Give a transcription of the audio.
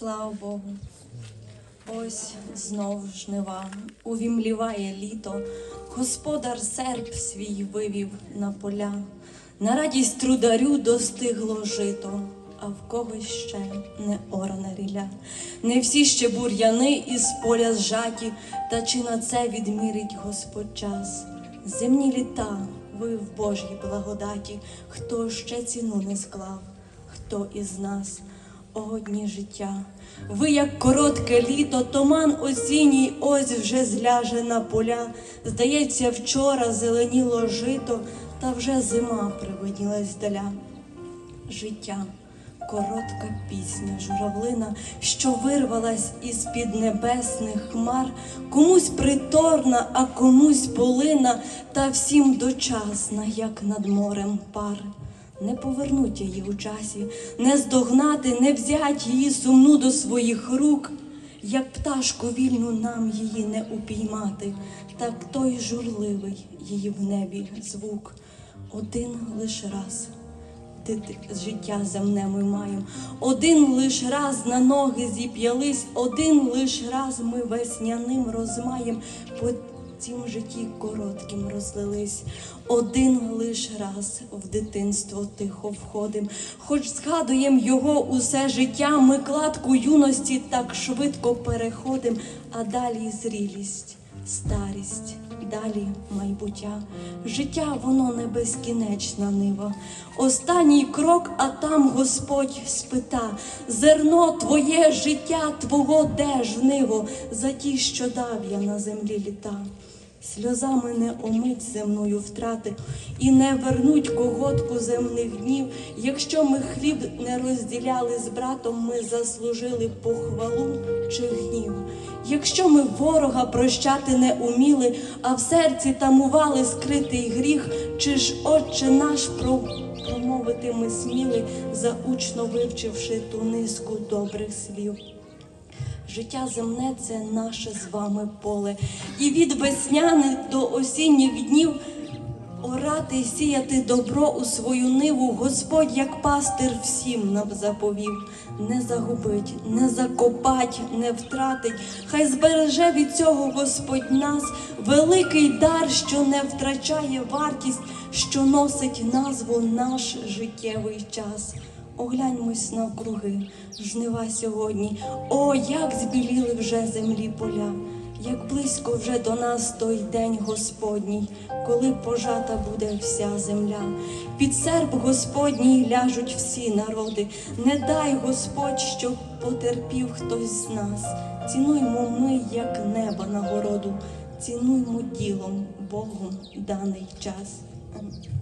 Слава Богу. Ось знов жнива, увімліває літо, господар серп свій вивів на поля. На радість трударю достигло жито, а в когось ще не оране ріля. Не всі ще бур'яни із поля зжаті, та чи на це відмірить Господь час? Земні літа, ви в Божій благодаті, хто ще ціну не склав, хто із нас о дні життя. Ви, як коротке літо, туман осінній ось вже зляже на поля. Здається, вчора зеленіло жито, та вже зима привиділась здаля. Життя, коротка пісня, журавлина, що вирвалась із під небесних хмар, комусь приторна, а комусь полина, та всім дочасна, як над морем пар. Не повернуть її у часі, не здогнати, не взять її сумну до своїх рук, як пташку вільну нам її не упіймати, так той журливий її в небі звук. Один лиш раз життя земне ми маємо. Один лиш раз на ноги зіп'ялись, один лиш раз ми весняним розмаєм цім житті коротким розлились. Один лиш раз в дитинство тихо входим, хоч згадуєм його усе життя, ми кладку юності так швидко переходим, а далі зрілість, старість, далі майбуття. Життя воно не безкінечна нива. Останній крок, а там Господь спита: зерно твоє життя, твого де жниво, за ті, що дав я на землі літа. Сльозами не омить земною втрати і не вернуть коготку земних днів. Якщо ми хліб не розділяли з братом, ми заслужили похвалу чи гнів. Якщо ми ворога прощати не уміли, а в серці тамували скритий гріх, чи ж Отче наш промовити ми сміли, заучно вивчивши ту низку добрих слів. Життя земне це наше з вами поле, і від весняних до осінніх днів орати і сіяти добро у свою ниву Господь, як пастир, всім нам заповів. Не загубить, не закопать, не втратить. Хай збереже від цього Господь нас великий дар, що не втрачає вартість, що носить назву наш життєвий час. Огляньмось навкруги, жнива сьогодні. О, як збіліли вже землі поля, як близько вже до нас той день Господній, коли пожата буде вся земля. Під серп Господній ляжуть всі народи. Не дай Господь, щоб потерпів хтось з нас. Цінуймо ми, як неба нагороду, цінуймо ділом Богом даний час. Амінь.